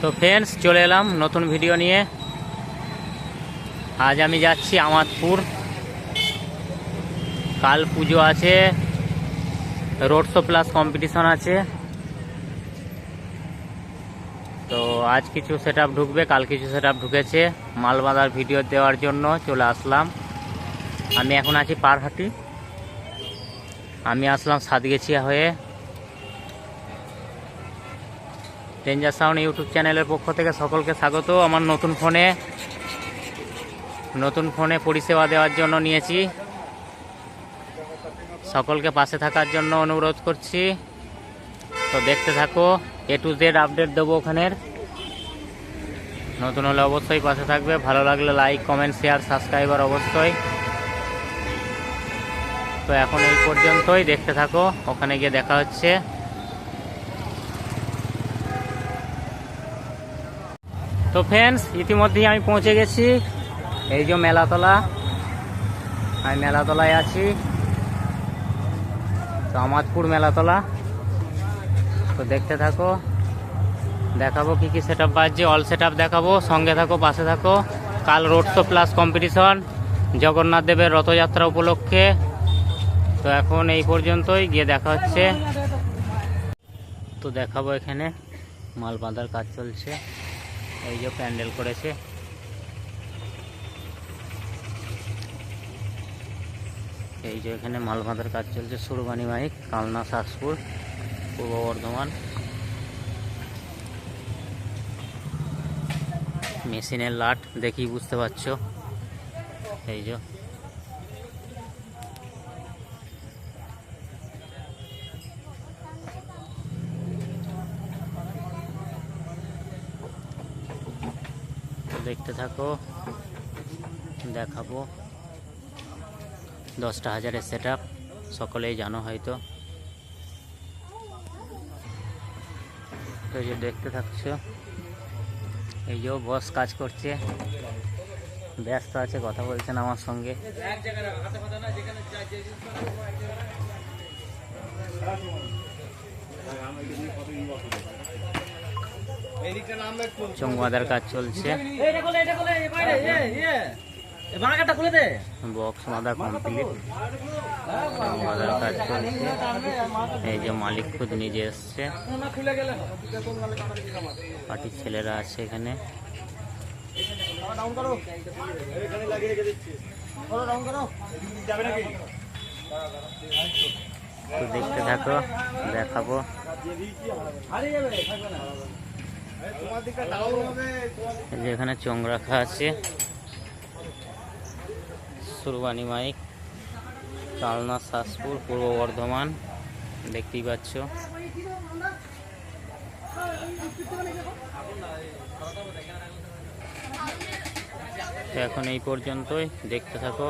তো ফ্রেন্ডস চলে এলাম নতুন ভিডিও নিয়ে। আজ আমি যাচ্ছি আমাদপুর। কাল পুজো আছে। রোড শো প্লাস কম্পিটিশন আছে। তো আজ কিছু সেট ঢুকবে, কাল কিছু সেট ঢুকেছে। মাল ভিডিও দেওয়ার জন্য চলে আসলাম। আমি এখন আছি পারহাটি। আমি আসলাম সাতগেছিয়া হয়ে। ডেঞ্জার সাউন্ড ইউটিউব চ্যানেলের পক্ষ থেকে সকলকে স্বাগত। আমার নতুন ফোনে নতুন ফোনে পরিষেবা দেওয়ার জন্য নিয়েছি। সকলকে পাশে থাকার জন্য অনুরোধ করছি। তো দেখতে থাকো এ টু জেড আপডেট দেবো ওখানের। নতুন হলে অবশ্যই পাশে থাকবে। ভালো লাগলে লাইক কমেন্ট শেয়ার সাবস্ক্রাইবার অবশ্যই। তো এখন এই পর্যন্তই। দেখতে থাকো, ওখানে গিয়ে দেখা হচ্ছে। তো ফ্রেন্ডস ইতিমধ্যেই আমি পৌঁছে গেছি। এই যে মেলাতলা। আমি মেলাতলায় আছি। তো আমাদপুর মেলাতলা। তো দেখতে থাকো। দেখাবো কি কি সেট আপ বাজছে। অল সেট আপ দেখাবো। সঙ্গে থাকো, পাশে থাকো। কাল road show plus competition Jagannath দেবের রথযাত্রা উপলক্ষে। তো এখন এই পর্যন্তই। গিয়ে দেখা হচ্ছে। তো দেখাবো এখানে। মাল বাঁধার কাজ চলছে। এই যে প্যান্ডেল করেছে। এই যে এখানে মাল বাঁধার কাজ চলছে সুরবানি মাইক কালনা শাসপুর, পূর্ব বর্ধমান। মেশিনের লাট দেখি বুঝতে পারছ। এই যে দেখতে থাকো। দেখাবো। দশটা হাজারের সেট সকলেই জানো হয়তো। এই যে দেখতে থাকছো। এই যে বস কাজ করছে। ব্যস্ত আছে, কথা বলছেন আমার সঙ্গে। চঙ্গাদার কাজ চলছে। বক্স মাদা কমপ্লিট চঙ্গাদার কাজ চলছে। এই যে মালিক খুদ নিজে এসছে। পার্টির ছেলেরা আছে এখানে। দেখতে থাকো দেখাবো। এখানে চোং রাখা আছে। সুরবানি মাইক, কালনা শাসপুর পূর্ব বর্ধমান, দেখতেই পাচ্ছ। এখন এই পর্যন্তই, দেখতে থাকো।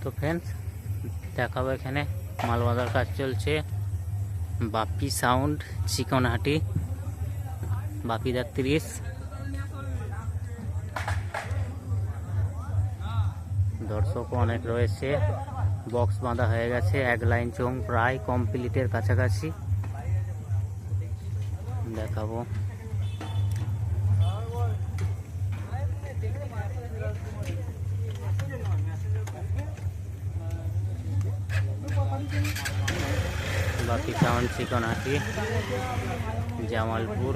তো ফ্রেন্ডস দেখাবো এখানে মাল বাঁধার কাজ চলছে। বাপি সাউন্ড, চিকনহাটি বাপিদার তিরিশ। দর্শকও অনেক রয়েছে, বক্স বাঁধা হয়ে গেছে, এক লাইন চং প্রায় কমপ্লিটের কাছাকাছি। দেখাবো। চিকনাটি জামালপুর।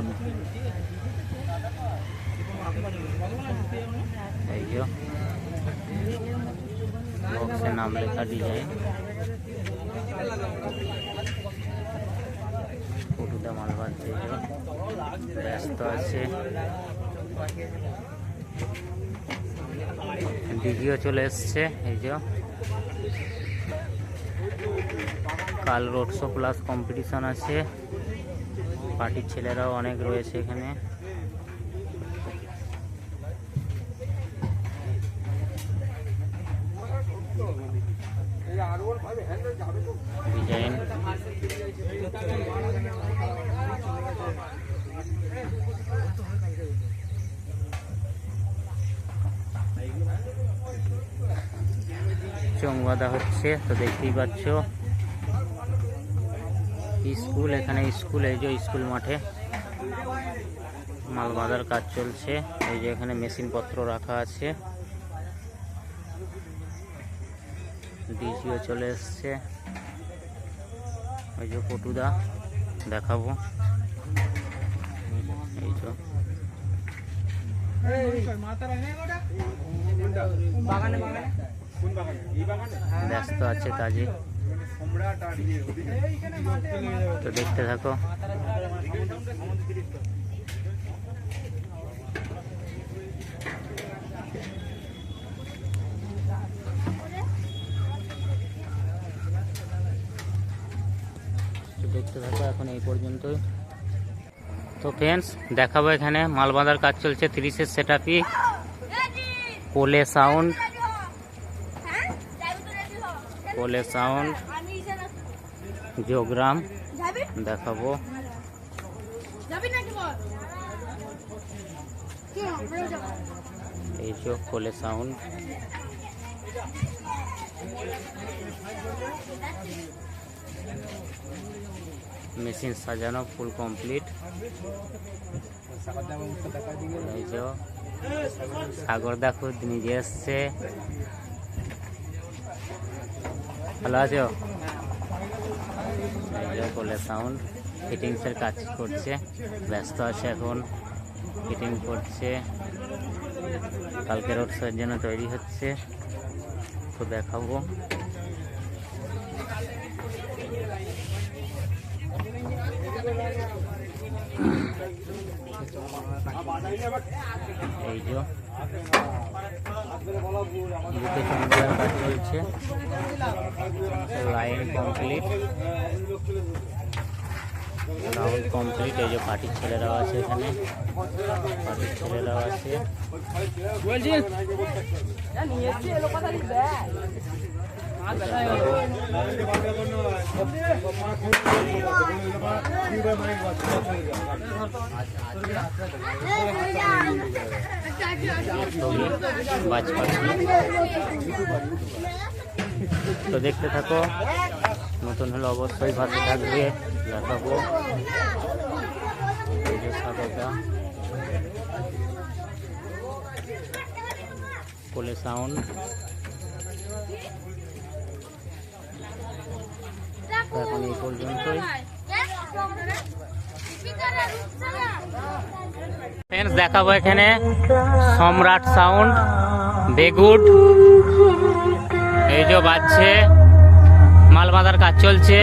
এই যে বক্সের নাম লেখা ডিজাইন যে ব্যস্ত আছে। দিঘিও চলে এসছে, এই যে। কাল রোড শো প্লাস কম্পিটিশন আছে। পার্টির ছেলেরাও অনেক রয়েছে এখানে। ডিজাইন চোং বাঁধা হচ্ছে তো দেখতেই পাচ্ছ। স্কুল, এখানে স্কুল, এই যে স্কুল মাঠে মাল বাঁধার কাজ চলছে। এই যে এখানে মেশিন পত্র রাখা আছে। ডিজিও চলে এসছে। ওই যে পটুদা, দেখাবো। এই যে ব্যস্ত আছে কাজে তো দেখতে থাকো। দেখতে থাকো এখন এই পর্যন্তই। তো ফ্রেন্ডস দেখাবো এখানে। মাল বাঁধার কাজ চলছে তিরিশের সেটাপি কোলে সাউন্ড কোলে সাউন্ড জিওগ্রাম দেখাবো। এই যে কোলে সাউন্ড মেশিন সাজানো ফুল কমপ্লিট এই যে সাগর দেখো নিজে এসছে। ভালো আছো? কোলে সাউন্ড ফিটিংসের কাজ করছে, ব্যস্ত আছে এখন ফিটিং করছে কালকে রোড শোয়ের জন্য তৈরি হচ্ছে, তো দেখাবো। এই যে কাজ চলছে লাইন কমপ্লিট রাউন্ড কমপ্লিট এই যে পার্টির ছেলেরাও আছে এখানে। পার্টির ছেলেরাও আছে। তো দেখতে থাকো নতুন হলে অবশ্যই ভালো থাকবে দেখাবো। কোলে সাউন্ড এখন এই পর্যন্তই। ফ্রেন্ডস দেখাবো এখানে সম্রাট সাউন্ড বেগুড এই যে বাজছে মাল বাঁধার কাজ চলছে।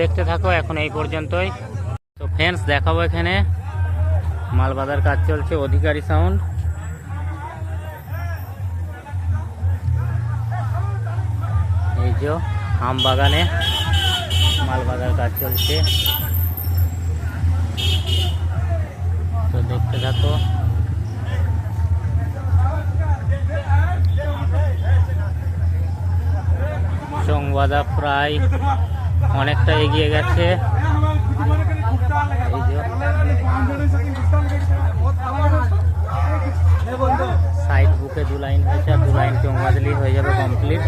দেখতে থাকো, এখন এই পর্যন্তই। তো ফ্রেন্ডস দেখাবো এখানে। মাল বাঁধার কাজ চলছে, অধিকারী সাউন্ড এই যে আম বাগানে মাল বাঁধার কাজ চলছে। তো দেখতে থাকো। সংবাদা প্রায় অনেকটা এগিয়ে গেছে। সাইড বুকে দু লাইন হয়েছে, আর দু লাইন দিলেই হয়ে যাবে কমপ্লিট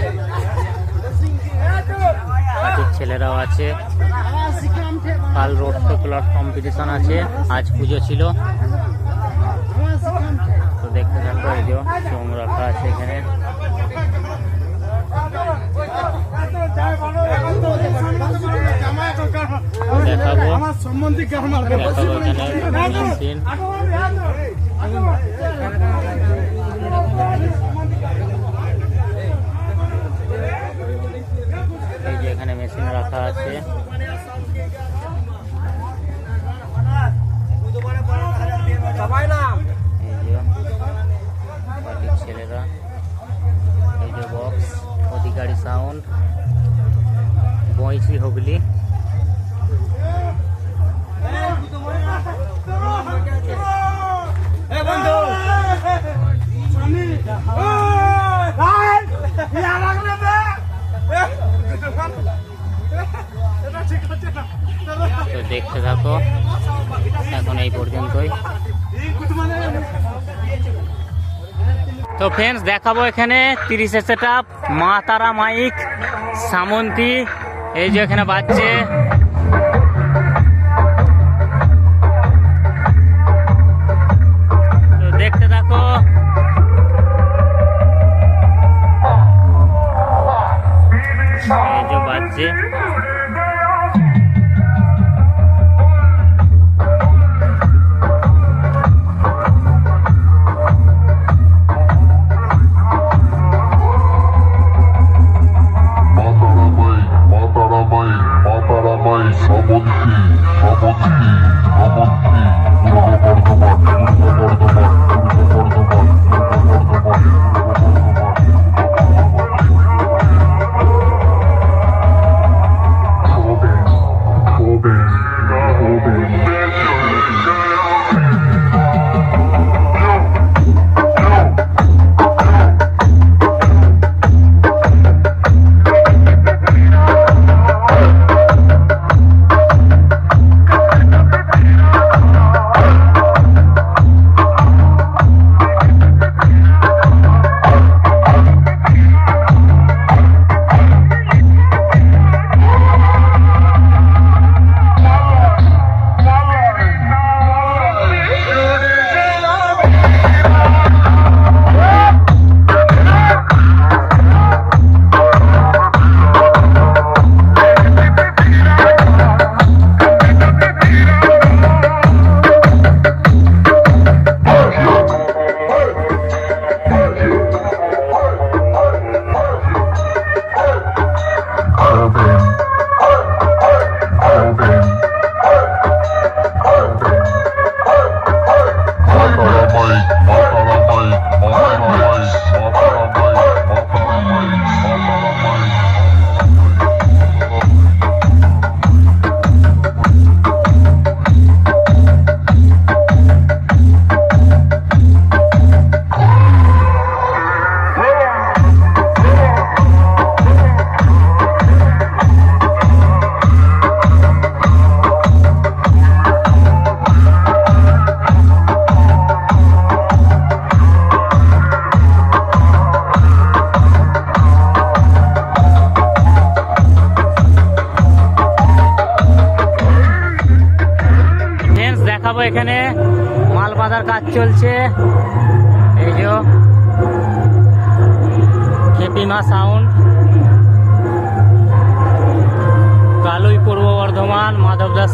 ছেলেরাও আছে। কাল রোড শো প্লট কম্পিটিশন আছে, আজ পুজো ছিল। তো দেখতে এই যে চোঙ রাখা আছে এখানে। দেখাবো দেখাবো এখানে এখানে মেশিন রাখা আছে ফ্রেন্ডস দেখাবো এখানে তিরিশে সেট আপ মা তারা মাইক, সামন্তী, এই যে এখানে বাজছে। দেখতে থাকো। এই যে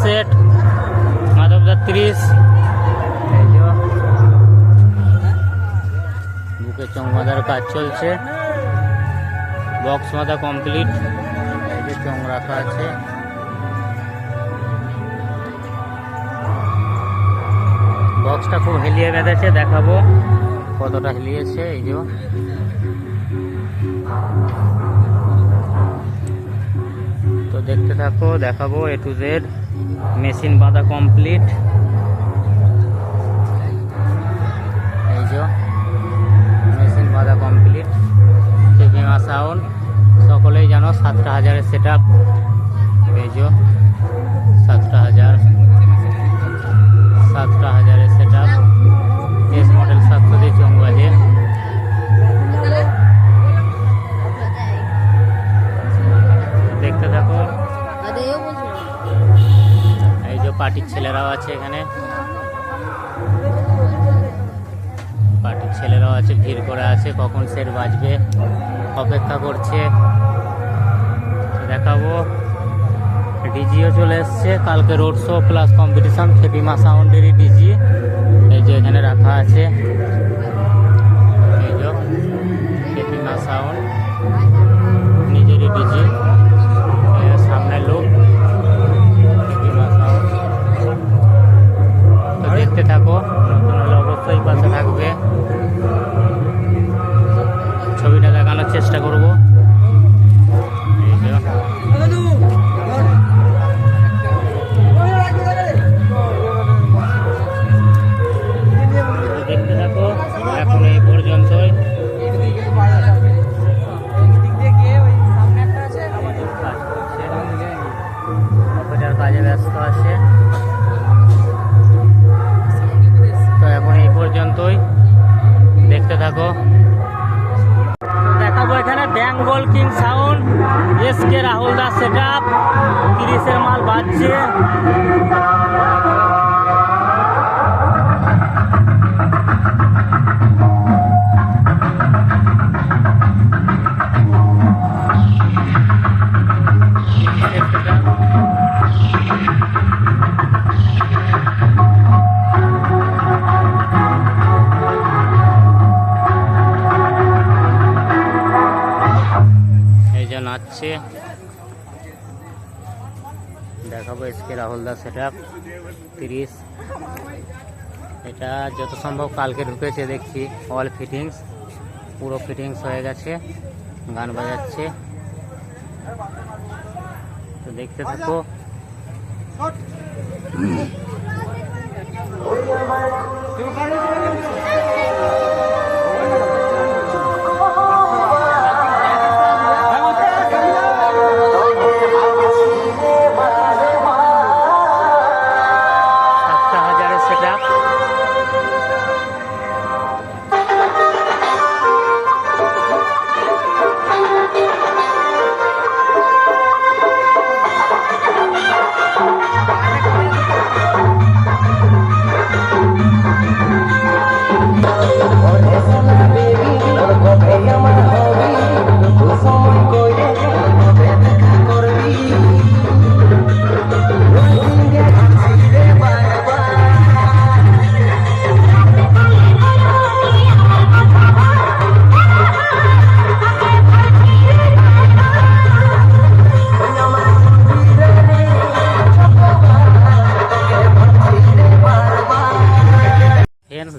সেট মাধবদা ত্রিশ। বুকে চং বাঁধার কাজ চলছে। বক্স বাঁধা কমপ্লিট। এই যে চং রাখা আছে। বক্সটা খুব হেলিয়ে বেঁধেছে, দেখাবো কতটা হেলিয়েছে, এই যে। তো দেখতে থাকো, দেখাবো এ টু জেড মেশিন বাঁধা কমপ্লিট। এই যে, মেশিন বাঁধা কমপ্লিট। টিপিমা সাউন্ড, সকলেই জানো সাতটা হাজারের সেট আপ এই যে পার্টির ছেলেরাও আছে এখানে। পার্টির ছেলেরাও আছে, ভিড় করে আছে, কখন সেট বাজবে, অপেক্ষা করছে। দেখাবো। ডিজিও চলে এসছে, কালকে রোড শো প্লাস কম্পিটিশন ফেপিমা সাউন্ডেরই ডিজি। এই যে এখানে রাখা আছে। কাজে ব্যস্ত আছে। তো এখন এই পর্যন্তই। দেখতে থাকো। দেখাবো এখানে Bengal king sound, S K Rahul Das set up, তিরিশের মাল বাজছে। এই যে নাচছে দেখাবো এসকে রাহুল দাস সেট তিরিশ। এটা যত সম্ভব কালকে ঢুকেছে, দেখছি। অল ফিটিংস পুরো ফিটিংস হয়ে গেছে, গান বাজাচ্ছে। তো দেখতে থাকো।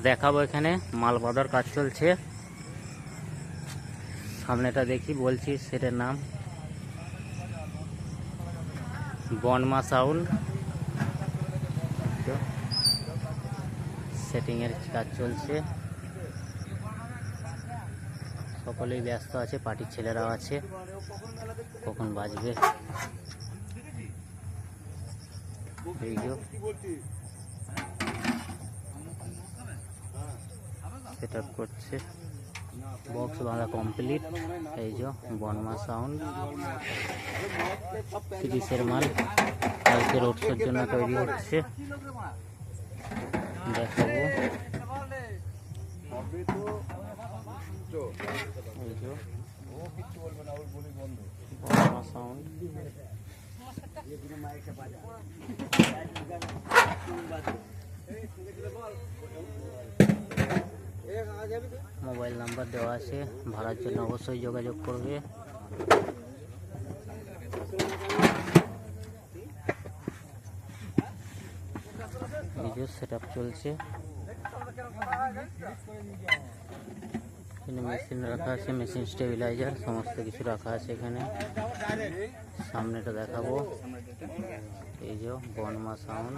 দেখাবো এখানে। মাল বাঁধার কাজ চলছে। সামনেটা দেখি, বলছি সেটার নাম। বনমা সাউন্ড সেটিং এর কাজ চলছে। সকলেই ব্যস্ত আছে, পার্টির ছেলেরাও আছে। কখন বাজবে? এই সেট আপ করছে। বক্স বাঁধা কমপ্লিট এই যে বনমা সাউন্ড তিরিশের মাল। কালকে রোড শোর জন্য তৈরি হচ্ছে। দেখাবো। বনমা সাউন্ড মোবাইল নাম্বার দেওয়া আছে ভাড়ার জন্য অবশ্যই যোগাযোগ করবে ভিডিও সেট আপ চলছে এখানে মেশিন রাখা আছে মেশিন স্টেবিলাইজার সমস্ত কিছু রাখা আছে এখানে সামনেটা দেখাবো এই যে বনমা সাউন্ড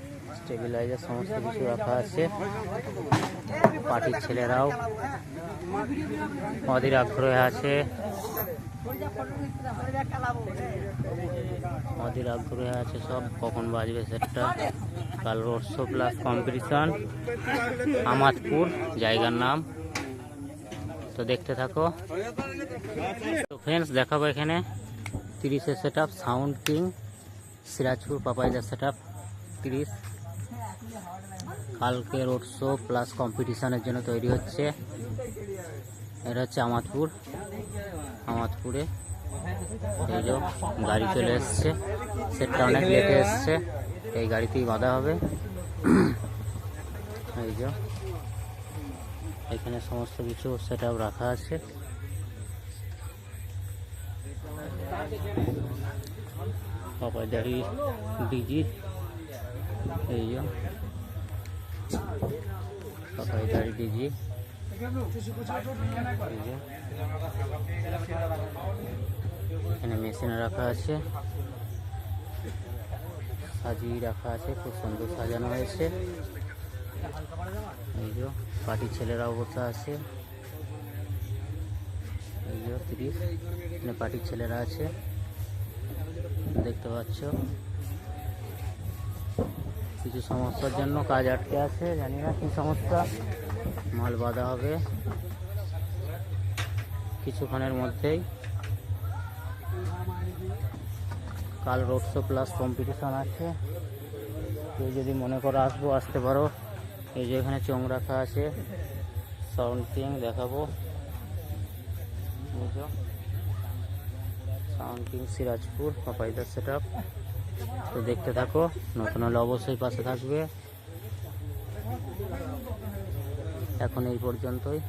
স্টেবিলাইজার সমস্ত কিছু রাখা আছে। পার্টির ছেলেরাও অধীর আগ্রহে আছে। অধীর আগ্রহে আছে সব, কখন বাজবে সেটটা। কাল road show plus competition Amadpur জায়গার নাম। তো দেখতে থাকো। তো ফ্রেন্ডস দেখাবো এখানে। তিরিশের set up sound king Sirajpur পাপাইদার set up তিরিশ। কালকে রোড শো প্লাস কম্পিটিশনের জন্য তৈরি হচ্ছে। এটা হচ্ছে আমাদপুর। আমাদপুরে এই যে গাড়ি চলে এসছে। সেটটা অনেক লেটে এসছে। এই গাড়িতেই বাঁধা হবে। এই যে এখানে সমস্ত কিছু সেট রাখা আছে। পাপাইদারি ডিজি এই যে ডিজি এই যে এখানে মেশিন রাখা আছে। সাজিয়ে রাখা আছে, খুব সুন্দর সাজানো হয়েছে। এই যে পার্টির ছেলেরাও বসে আছে। এই যে তিরিশ, এখানে পার্টির ছেলেরা আছে। দেখতে পাচ্ছ। কিছু সমস্যার জন্য কাজ আটকে আছে, জানি না কি সমস্যা। মাল বাঁধা হবে কিছুক্ষণের মধ্যেই। কাল রোড শো প্লাস কম্পিটিশন আছে। কেউ যদি মনে করো আসব, আসতে পারো। এই যে এখানে চোং রাখা আছে। সাউন্ড কিং দেখাবো। সাউন্ড কিং সিরাজপুর, পাপাইদার সেট তো দেখতে থাকো নতুন হলে অবশ্যই পাশে থাকবে। এখন এই পর্যন্তই।